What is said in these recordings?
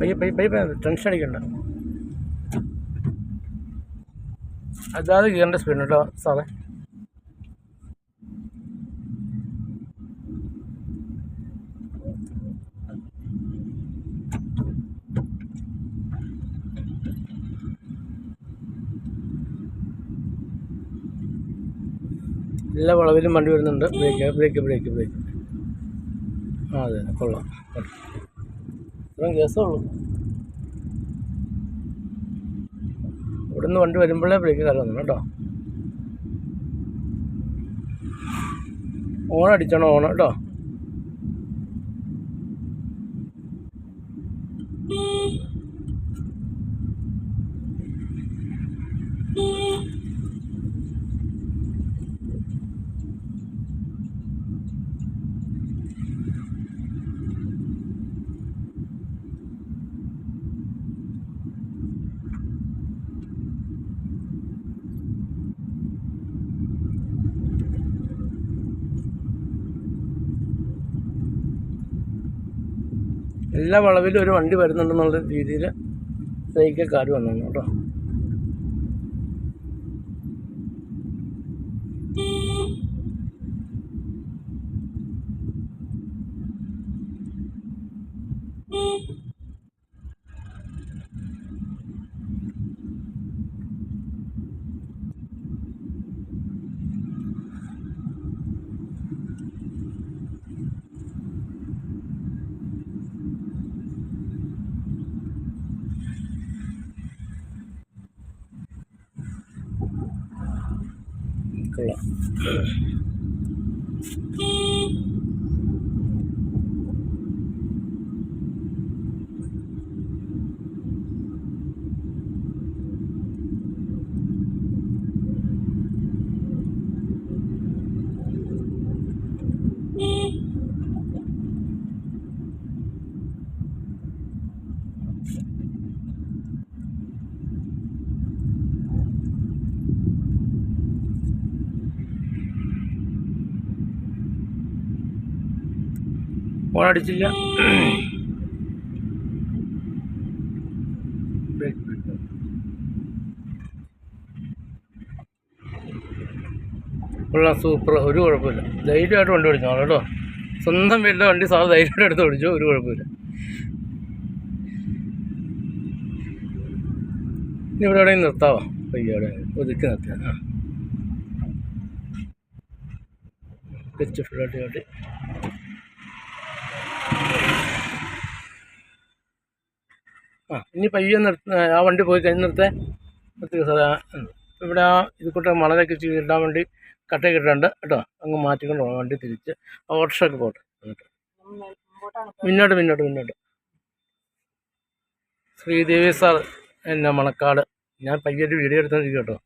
പയ്യെ പയ്യെ പയ്യെ ടെൻഷൻ അടിക്കണ്ട. അതാത് ഗിയറിന്റെ സ്പീഡ് കേട്ടോ സാറേ. എല്ലാ വളവിലും വണ്ടി വരുന്നുണ്ട്. ബ്രേക്ക് ബ്രേക്ക് ബ്രേക്ക് ബ്രേക്ക് ആ അതെ കൊള്ളാം. ഇത്രയും കേസേ ഉള്ളൂ ഇവിടെ നിന്ന് വണ്ടി വരുമ്പോഴേ ബ്രേക്ക് കാലം കേട്ടോ. ഓൺ ഓണം കേട്ടോ. എല്ലാ വളവിലും ഒരു വണ്ടി വരുന്നുണ്ടെന്നുള്ള രീതിയിൽ കാർ വന്നു കേട്ടോ. കൊള്ളാം ഫോൺ അടിച്ചില്ല ഉള്ള. സൂപ്പർ. ഒരു കുഴപ്പമില്ല. ധൈര്യമായിട്ട് വണ്ടി ഓടിച്ചോ കേട്ടോ. സ്വന്തം വീട്ടിലെ വണ്ടി സാറ് ധൈര്യമായിട്ട് എടുത്ത് ഓടിച്ചു. ഒരു കുഴപ്പമില്ല. ഇനി ഇവിടെ എവിടെയും നിർത്താവോ? പയ്യോടെ ഒതുക്കി നിർത്തിയാൽ ആ. തിരിച്ച് ഫുള്ളായിട്ട് കാട്ടി. ആ ഇനി പയ്യെ നിർത്ത ആ വണ്ടി പോയി കഴിഞ്ഞ് നിർത്തേ. നിർത്തി. ഇവിടെ ആ ഇത് കൂട്ടം മണലൊക്കെ ഇച്ചിരി ഇടാൻ വേണ്ടി കട്ടയൊക്കെ ഇട്ടിട്ടുണ്ട്. കേട്ടോ അങ്ങ് മാറ്റിക്കൊണ്ട് പോകാം വണ്ടി തിരിച്ച് ആ ഓട്ടോഷൊക്കെ പോട്ടെ. എന്നിട്ട് മുന്നോട്ട് മുന്നോട്ട് മുന്നോട്ട്. ശ്രീദേവി സാർ എന്നെ മണക്കാട്. ഞാൻ പയ്യൊരു വീഡിയോ എടുത്തോണ്ടിരിക്കും കേട്ടോ.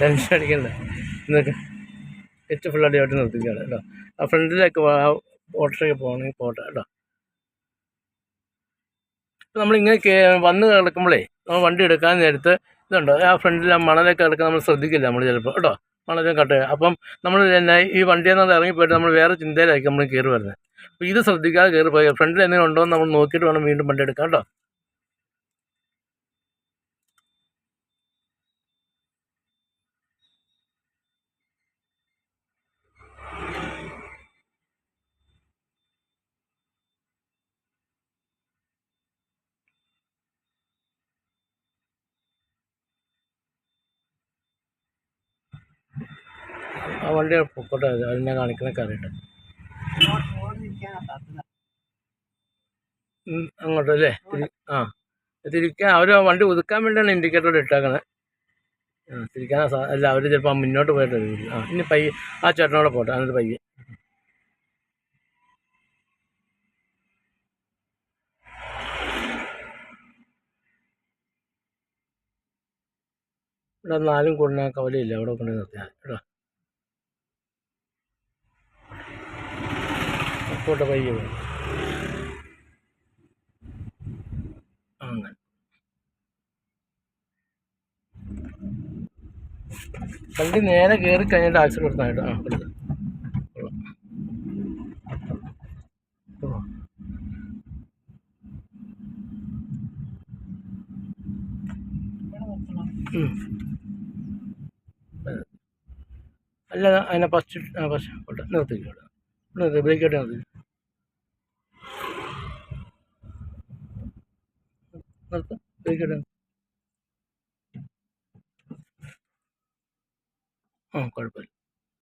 ടെൻഷൻ അടിക്കണ്ട. എന്നൊക്കെ ഏറ്റവും ഫുള്ളായിട്ട് ആയിട്ട് നിർത്തിക്കുകയാണ് കേട്ടോ. ആ ഫ്രണ്ടിലേക്ക് ഓട്ടോയ്ക്ക് പോകണമെങ്കിൽ പോട്ടെ കേട്ടോ. നമ്മളിങ്ങനെ വന്ന് കിടക്കുമ്പോഴേ നമ്മൾ വണ്ടി എടുക്കാൻ നേരത്ത് ഇതുണ്ട്? ആ ഫ്രണ്ടിൽ ആ മണലൊക്കെ കിടക്കാൻ നമ്മൾ ശ്രദ്ധിക്കില്ല നമ്മൾ ചിലപ്പോൾ കേട്ടോ. മണലൊക്കെ കട്ട് അപ്പം നമ്മൾ തന്നെ ഈ വണ്ടിയിൽ നിന്ന് ഇറങ്ങിപ്പോയിട്ട് നമ്മൾ വേറെ ചിന്തയിലായിരിക്കും നമ്മൾ കയറി വരുന്നത്. അപ്പോൾ ഇത് ശ്രദ്ധിക്കാതെ കയറി പോയി ഫ്രണ്ടിൽ എന്തെങ്കിലും ഉണ്ടോ എന്ന് നമ്മൾ നോക്കിയിട്ട് വേണം വീണ്ടും വണ്ടി എടുക്കാം കേട്ടോ. ആ വണ്ടി പൊക്കോട്ടെ അതിനെ കാണിക്കണ അറിയട്ടെ അങ്ങോട്ടല്ലേ ആ. തിരിക്കാൻ അവർ വണ്ടി ഒതുക്കാൻ വേണ്ടിയാണ് ഇൻഡിക്കേറ്റർ ഇട്ടേക്കണേ. ആ തിരിക്കാൻ അല്ല അവർ ചിലപ്പോൾ മുന്നോട്ട് പോയിട്ട് വരും. ആ ഇനി പയ്യെ ആ ചേട്ടനോടെ പോട്ടെ എന്നിട്ട് പയ്യെ. ഇവിടെ നാലും കൂടുന്ന കവലയില്ല അവിടെ കൊണ്ടുപോയി നിർത്തിയാൽ കേട്ടോ. വടക്കോട്ട് പയ്യ. വരും വണ്ടി നേരെ കയറി കഴിഞ്ഞിട്ട് ആക്സിൽ കൊടുത്തായിട്ട് ആ കൊടുക്കാം. അല്ല അതിനെ ഫസ്റ്റ് ഫസ്റ്റ് നിർത്തി നിർത്തി ബ്രേക്ക് ആയിട്ട് നിർത്തി നിർത്താം ബ്രേക്ക് ആയിട്ട് ആ കുഴപ്പമില്ല